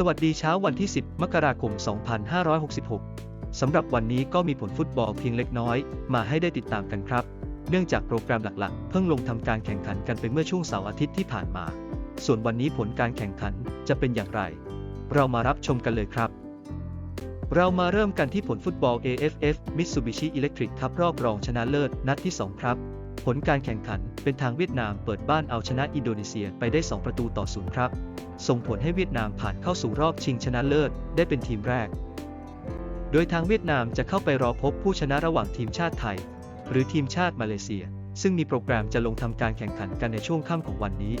สวัสดีเช้าวันที่ 10 มกราคม 2566 สำหรับวันนี้ก็มีผลฟุตบอลเพียงเล็กน้อย มาให้ได้ติดตามกันครับ เนื่องจากโปรแกรมหลักๆ เพิ่งลงทำการแข่งขันกันไปเมื่อช่วงเสาร์อาทิตย์ที่ผ่านมา ส่วนวันนี้ผลการแข่งขันจะเป็นอย่างไร เรามารับชมกันเลยครับ เรามาเริ่มกันที่ผลฟุตบอล AFF Mitsubishi Electric ครับรอบรองชนะเลิศนัดที่ 2 ครับ ผลการแข่งขันเป็นทางเวียดนามเปิดบ้านเอาชนะอินโดนีเซียไปได้ 2 ประตูต่อศูนย์ครับ ส่งผลให้เวียดนามผ่านเข้าสู่รอบชิงชนะเลิศได้เป็นทีมแรก โดยทางเวียดนามจะเข้าไปรอพบผู้ชนะระหว่างทีมชาติไทย หรือทีมชาติมาเลเซีย ซึ่งมีโปรแกรมจะลงทำการแข่งขันกันในช่วงค่ำของวันนี้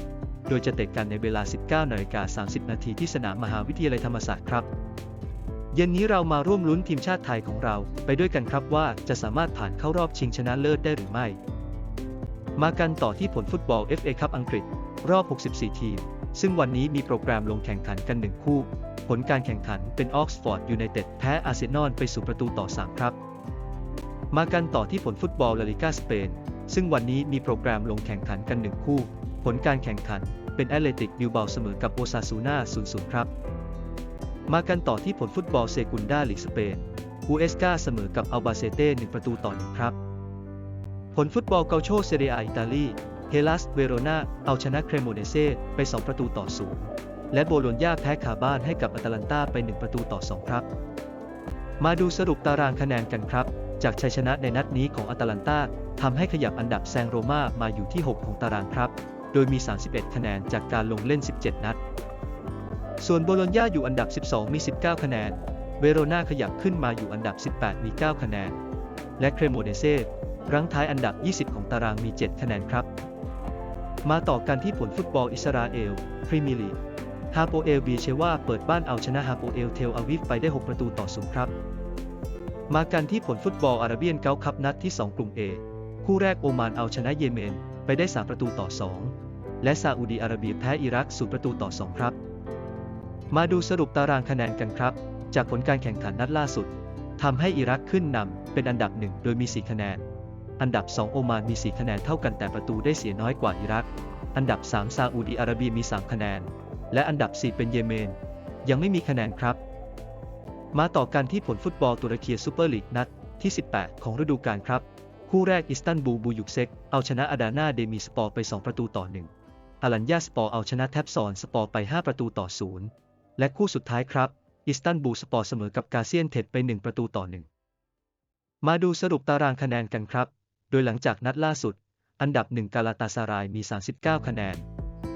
โดยจะเตะกันในเวลา 19นาฬิกา30 นาทีที่สนามมหาวิทยาลัยธรรมศาสตร์ครับเย็นนี้เรามาร่วมลุ้นทีมชาติไทยของเราไปด้วยกันครับว่าจะสามารถผ่านเข้ารอบชิงชนะเลิศได้หรือไม่ มากันต่อที่ผลฟุตบอล FA คัพอังกฤษ รอบ 64 ทีม ซึ่งวันนี้มีโปรแกรมลงแข่งขันกันหนึ่งคู่ ผลการแข่งขันเป็นออกซฟอร์ดยูไนเต็ดแพ้อาร์เซนอลไปสู่ประตูต่อ 3 ครับ มากันต่อที่ผลฟุตบอลลาลิกาสเปน ซึ่งวันนี้มีโปรแกรมลงแข่งขันกันหนึ่งคู่ ผลการแข่งขันเป็นแอตเลติกบิลเบาเสมอกับโอซาซูนา0-0 ครับ มากันต่อที่ผลฟุตบอลเซกุนดาลีกสเปนอูเอสกาเสมอกับอัลบาเซเต้1ประตูต่อ1ครับ ผลฟุตบอลเกาโชเซเรียอิตาลีเฮลัสเวโรนาเอาชนะเครโมเนเซ่ไป 2 ประตูต่อ0และโบโลญญาแพ้คาบ้านให้กับอตาลันตาไป 1 ประตูต่อ 2 ครับ มาดูสรุปตารางคะแนนกันครับ จากชัยชนะในนัดนี้ของอตาลันตาทำให้ขยับอันดับแซงโรม่ามาอยู่ที่ 6 ของตารางครับ โดยมี 31 คะแนนจากการลงเล่น 17 นัด ส่วนโบโลญญาอยู่อันดับ 12 มี 19 คะแนน เวโรนาขยับขึ้นมาอยู่อันดับ 18 มี 9 คะแนน และเครโมเนเซ่ รั้งท้ายอันดับ 20 ของตารางมี 7 คะแนนครับ มาต่อกันที่ผลฟุตบอลอิสราเอล พรีเมียร์ลีก ฮาโปเอลบีเชว่าเปิดบ้านเอาชนะฮาโปเอลเทลอาวิฟไปได้ 6 ประตูต่อศูนย์ครับ มากันที่ผลฟุตบอลอาราเบียนเกาคัพนัดที่ 2 กลุ่ม A คู่แรกโอมานเอาชนะเยเมนไปได้ 3 ประตูต่อ 2 และซาอุดีอาระเบียแพ้อิรัก0ประตูต่อ 2 ครับ มาดูสรุปตารางคะแนนกันครับ จากผลการแข่งขันนัดล่าสุดทำให้อิรักขึ้นนำเป็นอันดับหนึ่งโดยมี 4 คะแนน อันดับ 2 โอมานมี 4 คะแนนเท่ากันแต่ประตูได้เสียน้อยกว่าอิรัก อันดับ 3 ซาอุดีอาระเบียมี 3 คะแนน และอันดับ 4 เป็นเยเมน ยังไม่มีคะแนนครับ มาต่อกันที่ผลฟุตบอลตุรกีซูเปอร์ลีกนัดที่ 18 ของฤดูกาลครับ คู่แรกอิสตันบูลบูยุกเซกเอาชนะอาดานาเดมีสปอร์ไป 2 ประตูต่อ1อาลันยาสปอร์เอาชนะแทบซอนสปอร์ไป 5 ประตูต่อ 0 และคู่สุดท้ายครับอิสตันบูลสปอร์เสมอกับกาเซียนเท็ดไป 1 ประตูต่อ 1 มาดูสรุปตารางคะแนนกันครับ โดยหลังจากนัดล่าสุด อันดับ 1 กาลาตาซารายมี 39 คะแนน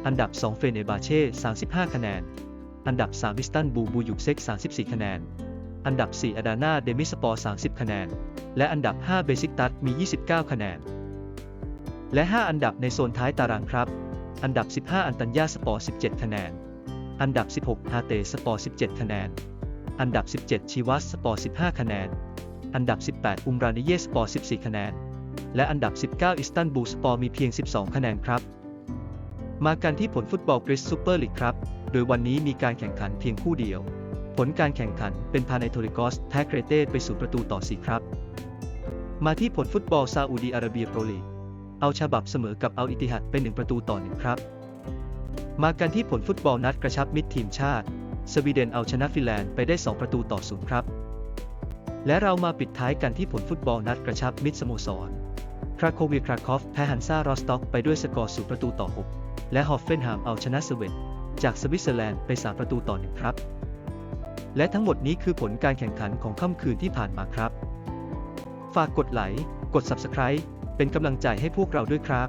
อันดับ 2 เฟเนบาเช่ 35 คะแนน อันดับ 3 อิสตันบูลบูยุกเซก34 คะแนน อันดับ 4 อาดานาเดมิสปอร์ 30 คะแนน และอันดับ 5 เบซิกตัสมี 29 คะแนน และ 5 อันดับในโซนท้ายตารางครับ อันดับ 15 อันตัญญาสปอร์ 17 คะแนน อันดับ 16 ฮาเตสปอร์ 17 คะแนน อันดับ 17 ชีวัสสปอร์ 15 คะแนน อันดับ 18 อุมรานิเยสปอร์ 14 คะแนน และอันดับ 19 อิสตันบูลสปอร์มีเพียง 12 คะแนนครับ มากันที่ผลฟุตบอลกรีซซูเปอร์ลีกครับ โดยวันนี้มีการแข่งขันเพียงคู่เดียว ผลการแข่งขันเป็นพาไนโทริกอสแพ้เกรเต้ไปสู่ประตูต่อ 4 ครับ มาที่ผลฟุตบอลซาอุดีอาระเบียโปรลีก เอาฉบับเสมอกับเอาอิติฮัดเป็น 1 ประตูต่อ 1 ครับ มากันที่ผลฟุตบอลนัดกระชับมิตรทีมชาติ สวีเดนเอาชนะฟินแลนด์ไปได้ 2 ประตูต่อ 0 ครับ และเรามาปิดท้ายกันที่ผลฟุตบอลนัดกระชับมิตรสโมสร คราโควีคราคอฟแพ้ฮันซารอสต็อกไปด้วยสกอร์0ประตูต่อ 6 และฮอฟเฟนฮามเอาชนะสเวนจากสวิตเซอร์แลนด์ไป 3 ประตูต่อ 1 ครับ และทั้งหมดนี้คือผลการแข่งขันของค่ำคืนที่ผ่านมาครับ ฝากกดไลค์ กด Subscribe เป็นกำลังใจให้พวกเราด้วยครับ